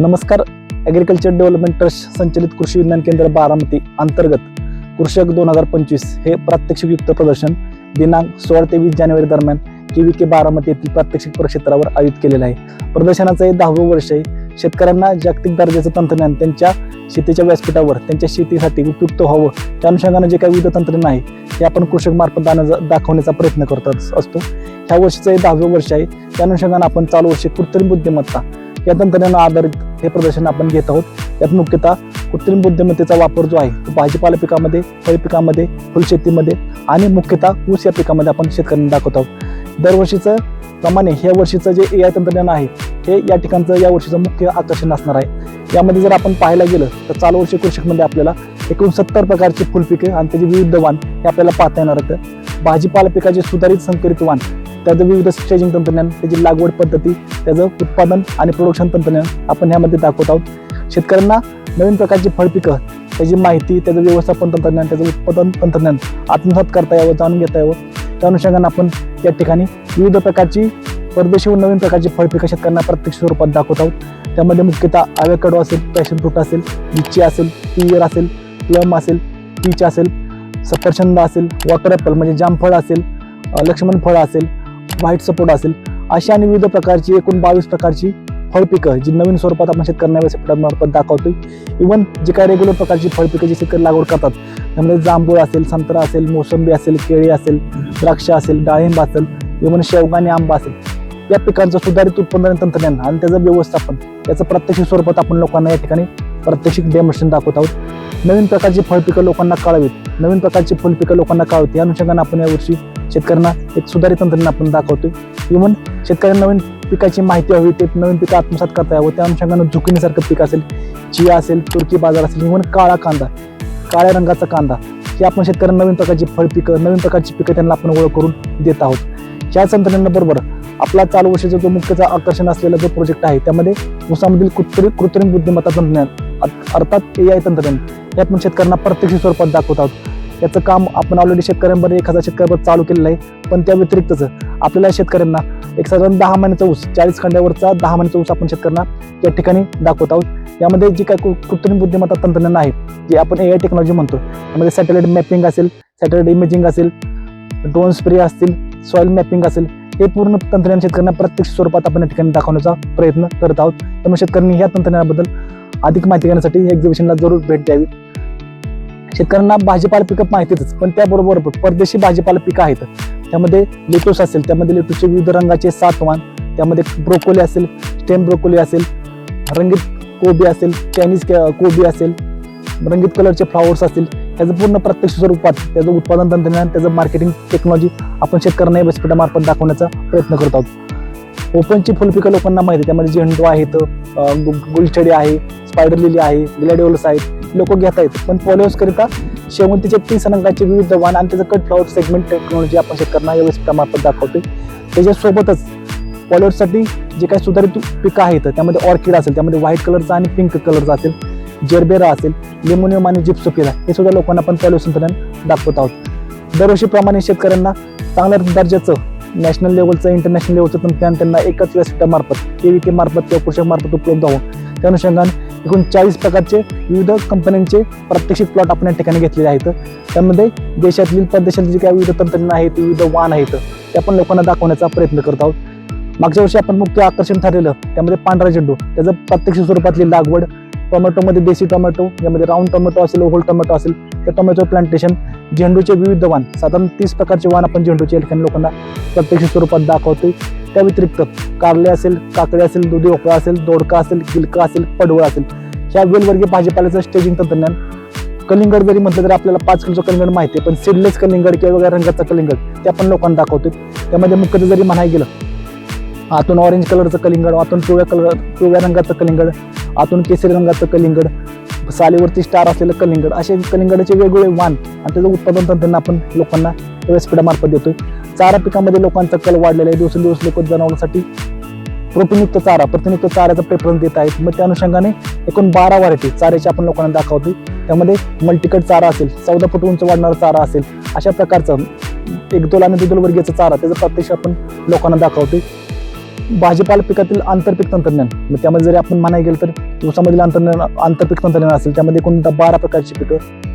नमस्कार. Agriculture development trust संचलित कृषी विज्ञान केंद्र बारामती अंतर्गत कृषक दोन हजार पंचवीस हे प्रात्यक्षिकयुक्त प्रदर्शन दिनांक सोळा ते वीस जानेवारी दरम्यान के व्ही के बारामती येथील प्रात्यक्षिक प्रक्षेत्रावर आयोजित केलेलं आहे. प्रदर्शनाचं हे दहावं वर्ष आहे. शेतकऱ्यांना जागतिक दर्जाचं तंत्रज्ञान त्यांच्या शेतीच्या व्यासपीठावर त्यांच्या शेतीसाठी उपयुक्त व्हावं त्या अनुषंगानं जे काही विविध तंत्रज्ञान आहे ते आपण कृषकमार्फत दान- दाखवण्याचा प्रयत्न करत असतो. ह्या वर्षीचं हे दहावं वर्ष आहे. त्या अनुषंगाने आपण चालू वर्षी कृत्रिम बुद्धिमत्ता या तंत्रज्ञान आधारित हे प्रदर्शन आपण घेत आहोत. यात मुख्यतः कृत्रिम बुद्धिमत्तेचा वापर जो आहे तो भाजीपाला पिकामध्ये फळ पिकामध्ये फुलशेतीमध्ये आणि मुख्यतः ऊस या पिकामध्ये आपण शेतकऱ्यांना दाखवत आहोत. दरवर्षीचं प्रमाणे ह्या वर्षीचं जे ए आय तंत्रज्ञान आहे हे या ठिकाणचं या वर्षीचं मुख्य आकर्षण असणार आहे. यामध्ये जर आपण पाहायला गेलं तर चालू वर्षी कृषकमध्ये आपल्याला एकूण सत्तर प्रकारची फुलपिके आणि त्याचे विविध वाण हे आपल्याला पाहता येणार होतं भाजीपाला पिकाचे सुधारित संकरित वाण त्याचं विविध स्टेजिंग तंत्रज्ञान त्याची लागवड पद्धती त्याचं उत्पादन आणि प्रोडक्शन तंत्रज्ञान आपण ह्यामध्ये दाखवत आहोत. शेतकऱ्यांना नवीन प्रकारची फळपिकं त्याची माहिती त्याचं व्यवस्थापन तंत्रज्ञान त्याचं उत्पादन तंत्रज्ञान आत्मसात करता यावं जाणून घेता यावं. त्या अनुषंगाने आपण या ठिकाणी विविध प्रकारची परदेशी व नवीन प्रकारची फळपिकं शेतकऱ्यांना प्रत्यक्ष स्वरूपात दाखवत आहोत. त्यामध्ये मुख्यतः ॲवेकडो असेल पॅशन फ्रूट असेल लिची असेल पियर असेल प्लम असेल पीच असेल सफरचंद असेल वॉटर ॲपल म्हणजे जामफळ असेल लक्ष्मण फळ असेल व्हाईट सपोर्ट असेल अशी आणि विविध प्रकारची एकूण बावीस प्रकारची फळपिकं जी नवीन स्वरूपात आपण शेतकऱ्यांना व्यासपीठामार्फत दाखवतोय. इव्हन जे काही रेग्युलर प्रकारची फळपिकं जी शेतकरी लागवड करतात त्यामध्ये जांभूळ असेल संत्रा असेल मोसंबी असेल केळी असेल द्राक्ष असेल डाळिंब असेल इव्हन शेवगा आणि आंबा असेल या पिकांचं सुधारित उत्पादन तंत्रज्ञान आणि त्याचं व्यवस्थापन याचं प्रत्यक्ष स्वरूपात आपण लोकांना या ठिकाणी प्रात्यक्षिक डेमोन्स्ट्रेशन दाखवत आहोत. नवीन प्रकारची फळपिकं लोकांना कळावीत. नवीन प्रकारची फुलपिकं लोकांना कळावीत. या अनुषंगाने आपण यावर्षी शेतकऱ्यांना एक सुधारित तंत्रज्ञान आपण दाखवतोय. इव्हन शेतकऱ्यांना नवीन पिकाची माहिती हवी ते नवीन पिकं आत्मसात करता यावं. त्या अनुषंगानं झुकिनीसारखं पीक असेल चिया असेल तुर्की बाजार असेल इव्हन काळा कांदा काळ्या रंगाचा कांदा हे आपण शेतकऱ्यांना नवीन प्रकारची फळपिकं नवीन प्रकारची पिकं त्यांना आपण ओळख करून देत आहोत. या तंत्रज्ञानाबरोबर आपला चालू वर्षाचा जो मुख्यचा आकर्षण असलेला जो प्रोजेक्ट आहे त्यामध्ये ऊसामधील कृत्रिम कृत्रिम बुद्धिमत्ता तंत्रज्ञान अर्थात ए आय तंत्रज्ञान. हे आपण शेतकऱ्यांना प्रत्यक्ष स्वरूपात दाखवत आहोत. याचं काम आपण ऑलरेडी शेतकऱ्यांबरोबर एक हजार शेतकऱ्यावर चालू केलेलं आहे पण त्या व्यतिरिक्तच आपल्याला शेतकऱ्यांना एक साधारण दहा महिन्याचा ऊस चाळीस खंड्यावरचा दहा महिन्याचा ऊस आपण शेतकऱ्यांना या ठिकाणी दाखवत आहोत. यामध्ये जी काय कृत्रिम बुद्धिमत्ता तंत्रज्ञान आहे जे आपण ए आय टेक्नॉलॉजी म्हणतो. त्यामध्ये सॅटेलाइट मॅपिंग असेल सॅटेलाइट इमेजिंग असेल ड्रोन स्प्रे असतील सॉइल मॅपिंग असेल हे पूर्ण तंत्रज्ञान शेतकऱ्यांना प्रत्यक्ष स्वरूपात आपण या ठिकाणी दाखवण्याचा प्रयत्न करत आहोत. त्यामुळे शेतकऱ्यांनी ह्या तंत्रज्ञानाबद्दल अधिक माहिती घेण्यासाठी एक्झिबिशनला जरूर भेट द्यावी. शेतकऱ्यांना भाजीपाला पिकं माहितीच पण त्याबरोबर परदेशी भाजीपाला पिकं आहेत. त्यामध्ये लेटूस असेल त्यामध्ये लेटूसचे विविध रंगाचे सातवान त्यामध्ये ब्रोकोली असेल स्टेम ब्रोकोली असेल रंगीत कोबी असेल चायनीज कोबी असेल रंगीत कलरचे फ्लॉवर्स असतील त्याचं पूर्ण प्रत्यक्ष स्वरूपात त्याचं उत्पादन तंत्रज्ञान त्याचं मार्केटिंग टेक्नॉलॉजी आपण शेतकऱ्यांना या व्यासपीठामार्फत दाखवण्याचा प्रयत्न करत आहोत. ओपनची फुलपिकं लोकांना माहिती आहे. त्यामध्ये झेंडू आहेत गु- गुलछडी आहे स्पायडर लिली आहे ग्लॅडिओल्स आहेत लोक घेत आहेत. पण पॉलिओस करिता शेवंतीचे तीस रंगाचे विविध वाण आणि त्याचं कट फ्लॉवर सेगमेंट टेक्नॉलॉजी आपण शेतकऱ्यांना या व्यासपीठामार्फत दाखवतो त्याच्यासोबतच पॉलिओसाठी जे काही सुधारित पिकं आहेत त्यामध्ये ऑर्किड असेल त्यामध्ये व्हाईट कलरचा आणि पिंक कलरचा असेल जेरबेरा असेल लेमोनियम आणि जिप्सोफिला हे सुद्धा लोकांना आपण पॉलिओ संतुलन दाखवत आहोत. दरवर्षीप्रमाणे शेतकऱ्यांना चांगल्या दर्जाचं नॅशनल लेवलचं इंटरनॅशनल लेवलचं तंत्रज्ञान त्यांना एकाच व्यासपीठामार्फत के व्ही के मार्फत किंवा कृषकमार्फत उपलब्ध व्हावं त्या अनुषंगाने एकूण चाळीस प्रकारचे विविध कंपन्यांचे प्रात्यक्षिक प्लॉट आपण या ठिकाणी घेतलेले आहेत. त्यामध्ये देशातील परदेशातील जे काही विविध तंत्रज्ञान आहेत विविध वाण आहेत ते आपण लोकांना दाखवण्याचा प्रयत्न करत आहोत. मागच्या वर्षी आपण मुख्य आकर्षण ठरलेलं त्यामध्ये पांढरा झेंडू. त्याचं प्रत्यक्ष स्वरूपातली लागवड टोमॅटोमध्ये देशी टोमॅटो यामध्ये राऊंड टोमॅटो असेल ओव्हल टोमॅटो असेल त्या टोमॅटो प्लांटेशन झेंडूचे विविध वाण साधारण तीस प्रकारचे वाण आपण झेंडूचे या ठिकाणी लोकांना प्रत्यक्ष स्वरूपात दाखवतोय. त्या व्यतिरिक्त कारले असेल काकडे असेल दुधी ओकळा असेल दोडका असेल गिलका असेल पडवळ असेल ह्या वेलवर्गीय भाजीपाल्याचं स्टेजिंग तंत्रज्ञान. कलिंगड जरी म्हटलं तरी आपल्याला पाच किलोचं कलिंगड माहिती आहे पण सीडलेस कलिंगड किंवा वेगळ्या रंगाचं कलिंगड ते आपण लोकांना दाखवतो त्यामध्ये मुख्यतः जरी म्हणायला गेलं आतून ऑरेंज कलरचं कलिंगड आतून पिवळ्या कलर पिवळ्या रंगाचं कलिंगड आतून केसरी रंगाचं कलिंगड सालीवरती स्टार असलेलं कलिंगड असे कलिंगडाचे वेगवेगळे वाण आणि त्याचं उत्पादन तंत्रज्ञान आपण लोकांना व्यासपीठामार्फत देतोय. चारा पिकामध्ये लोकांचा कल वाढलेला आहे. दिवसेंदिवस लोक जनावरांसाठी प्रोटीनयुक्त चारा प्रतिनियुक्त चाऱ्याचा प्रेफरन्स देत आहेत. मग त्या अनुषंगाने एकूण बारा व्हरायटी चाऱ्याचे आपण लोकांना दाखवतोय. त्यामध्ये मल्टीकट चारा असेल चौदा फूट उंच वाढणारा चारा असेल अशा प्रकारचं एक दोल आणि दुदोल वर्गीयचा चारा त्याचं प्रत्यक्ष आपण लोकांना दाखवतोय. भाजीपाला पिकातील आंतरपीक तंत्रज्ञान. मग त्यामध्ये जरी आपण म्हणायला गेलं तर ऊसामधील आंतरज्ञान आंतरपीक तंत्रज्ञान असेल त्यामध्ये कोणता बारा प्रकारची पिकं